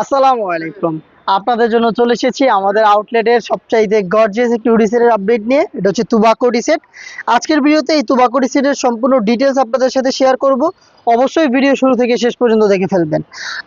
আসসালামু আলাইকুম। আপনাদের জন্য চলে এসেছি আমাদের আউটলেটের সবচাইতে গর্জিয়াস একটি ওডিসেটের সেটের আপডেট নিয়ে। এটা হচ্ছে তুবাকো ডিসেট আজকের ভিডিওতে এই তুবাকো ডিসেটের সম্পূর্ণ ডিটেলস আপনাদের সাথে শেয়ার করব। অবশ্যই ভিডিও শুরু থেকে শেষ পর্যন্ত দেখে ফেলবেন।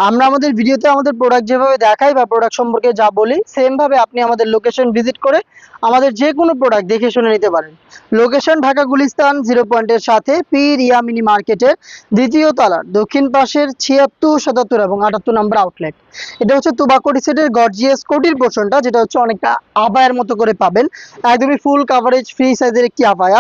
আমরা আমাদের ভিডিওতে আমাদের প্রোডাক্ট যেভাবে দেখাই বা প্রোডাক্ট সম্পর্কে যা বলি সেম ভাবে আপনি আমাদের লোকেশন ভিজিট করে আমাদের যে কোনো প্রোডাক্ট দেখে শুনে নিতে পারেন। লোকেশন ঢাকা গুলিস্তান জিরো পয়েন্টের সাথে পীর ইয়ামিনি মার্কেটের দ্বিতীয় তলার দক্ষিণ পাশের ছিয়াত্তর, সাতাত্তর এবং আটাত্তর নম্বর আউটলেট এটা হচ্ছে তুবাকোটি সেটের গর্জিয়াস কোটির পোর্শনটা যেটা হচ্ছে অনেকটা আবায়ের মতো করে পাবেন। একদমই ফুল কাভারেজ ফ্রি সাইজের একটি আবায়া।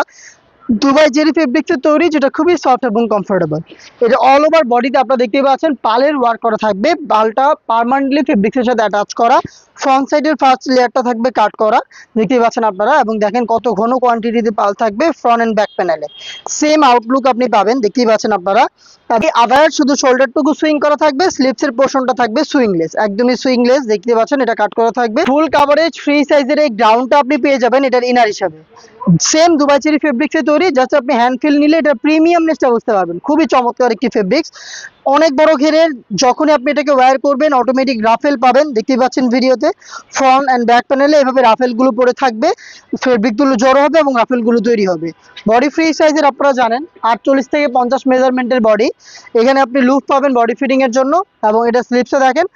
দুবাই জেরি ফেব্রিক্সের তৈরি, যেটা খুবই সফট এবং কমফোর্টেবল এটা অল ওভার বডিতে আপনারা দেখতে পাচ্ছেন, পালের ওয়ার্ক করা থাকবে পালটা পার্মানেন্টলি ফেব্রিক্সের সাথে অ্যাটাচ করা। ফ্রন্ট সাইডের ফার্স্ট লেয়ারটা থাকবে কাট করা। দেখতে পাচ্ছেন আপনারা, এবং দেখেন কত ঘন কোয়ান্টিটিতে পাল থাকবে ফ্রন্ট এন্ড ব্যাক প্যানেলে সেম আউটলুক আপনি পাবেন, দেখতেই পাচ্ছেন আপনারা। তবে আবার শুধু শোল্ডারটুকু সুইং করা থাকবে স্লিপসের পোর্শনটা থাকবে সুইংলেস একদমই সুইংলেস দেখতে পাচ্ছেন এটা কাট করা থাকবে। ফুল কাভারেজ ফ্রি সাইজের এই গ্রাউন্ডটা আপনি পেয়ে যাবেন এটার ইনার হিসাবে। সেম দুবাই চেরি ফেব্রিক্সে তৈরি জাস্ট আপনি হ্যান্ড ফিল নিলে এটা প্রিমিয়ামনেসটা বুঝতে পারবেন। খুবই চমৎকার একটি ফেব্রিক্স অনেক বড় ঘেরের, যখনই আপনি এটাকে ওয়্যার করবেন অটোমেটিক রাফেল পাবেন। দেখতেই পাচ্ছেন ভিডিওতে ফ্রন্ট অ্যান্ড ব্যাক প্যানেলে এভাবে রাফেলগুলো পরে থাকবে ফেব্রিকগুলো জড়ো হবে এবং রাফেলগুলো তৈরি হবে। বডি ফ্রি সাইজের আপনারা জানেন, আটচল্লিশ থেকে পঞ্চাশ মেজারমেন্টের বডি এখানে আপনি লুপ পাবেন বডি ফিটিং এর জন্য এবং এটা স্লিপসে দেখেন।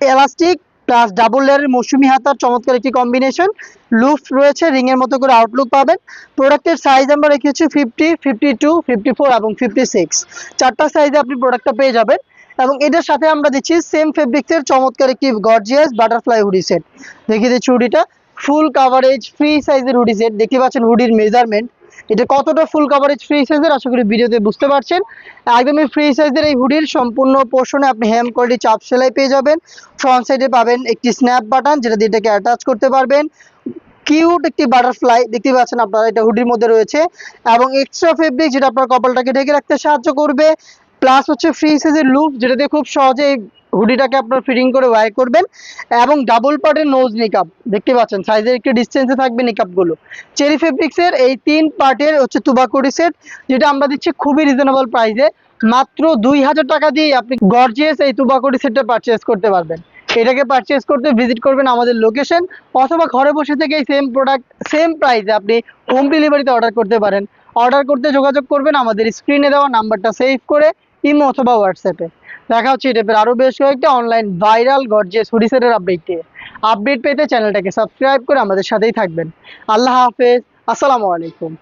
এলাস্টিক প্লাস ডাবল লেয়ারের মৌসুমি হাতার চমৎকার একটি কম্বিনেশন লুপ রয়েছে রিং এর মতো করে আউটলুক পাবেন। প্রোডাক্টের সাইজ আমরা রেখেছি fifty fifty two fifty four এবং ফিফটি সিক্স চারটা সাইজে আপনি প্রোডাক্টটা পেয়ে যাবেন। এবং এটার সাথে আমরা দিচ্ছি সেম ফেব্রিক্সের চমৎকার একটি গর্জিয়াস বাটারফ্লাই হুডি সেট দেখিয়ে দিচ্ছি হুডিটা ফুল কাভারেজ ফ্রি সাইজের হুডি সেট দেখতে পাচ্ছেন হুডির মেজারমেন্ট এটা কতটা ফুল কভারেজ ফ্রি সাইজের আশা করি ভিডিওতে বুঝতে পারছেন। একদমই ফ্রি সাইজের এই হুডির সম্পূর্ণ পোর্শনে আপনি হ্যাম কোয়ালিটি চাপ সেলাই পেয়ে যাবেন। ফ্রন্ট সাইডে পাবেন একটি স্ন্যাপ বাটন যেটা দিয়ে এটাকে অ্যাটাচ করতে পারবেন। কিউট একটি বাটারফ্লাই দেখতে পাচ্ছেন আপনারা, এটা হুডির মধ্যে রয়েছে। এবং এক্সট্রা ফেব্রিক যেটা আপনার কপালটাকে ঢেকে রাখতে সাহায্য করবে। প্লাস হচ্ছে ফ্রি সাইজের লুপ যেটা দিয়ে খুব সহজে হুডিটাকে আপনার ফিটিং করে ওয়ার করবেন। এবং ডাবল পার্টের নোজ নিকাপ দেখতে পাচ্ছেন সাইজের একটু ডিস্টেন্সে থাকবে নিকাপগুলো চেরি ফেব্রিক্সের এই তিন পার্টের হচ্ছে তুবাকুড়ি সেট যেটা আমরা দিচ্ছি খুবই রিজনেবল প্রাইসে মাত্র দুই হাজার টাকা দিয়ে আপনি গর্জিয়াস এই তুবাকুড়ি সেটটা পারচেস করতে পারবেন। এটাকে পারচেস করতে ভিজিট করবেন আমাদের লোকেশন অথবা ঘরে বসে থেকে এই সেম প্রোডাক্ট সেম প্রাইসে আপনি হোম ডেলিভারিতে অর্ডার করতে পারেন। অর্ডার করতে যোগাযোগ করবেন, আমাদের স্ক্রিনে দেওয়া নাম্বারটা সেভ করে ইমো অথবা হোয়াটসঅ্যাপে দেখা হচ্ছে টাইপের আরও বেশ কয়েকটা অনলাইন ভাইরাল গর্জিয়াস হুডিসেটের আপডেট দিয়ে আপডেট পেতে চ্যানেলটাকে সাবস্ক্রাইব করে আমাদের সাথেই থাকবেন। আল্লাহ হাফেজ। আসসালামু আলাইকুম।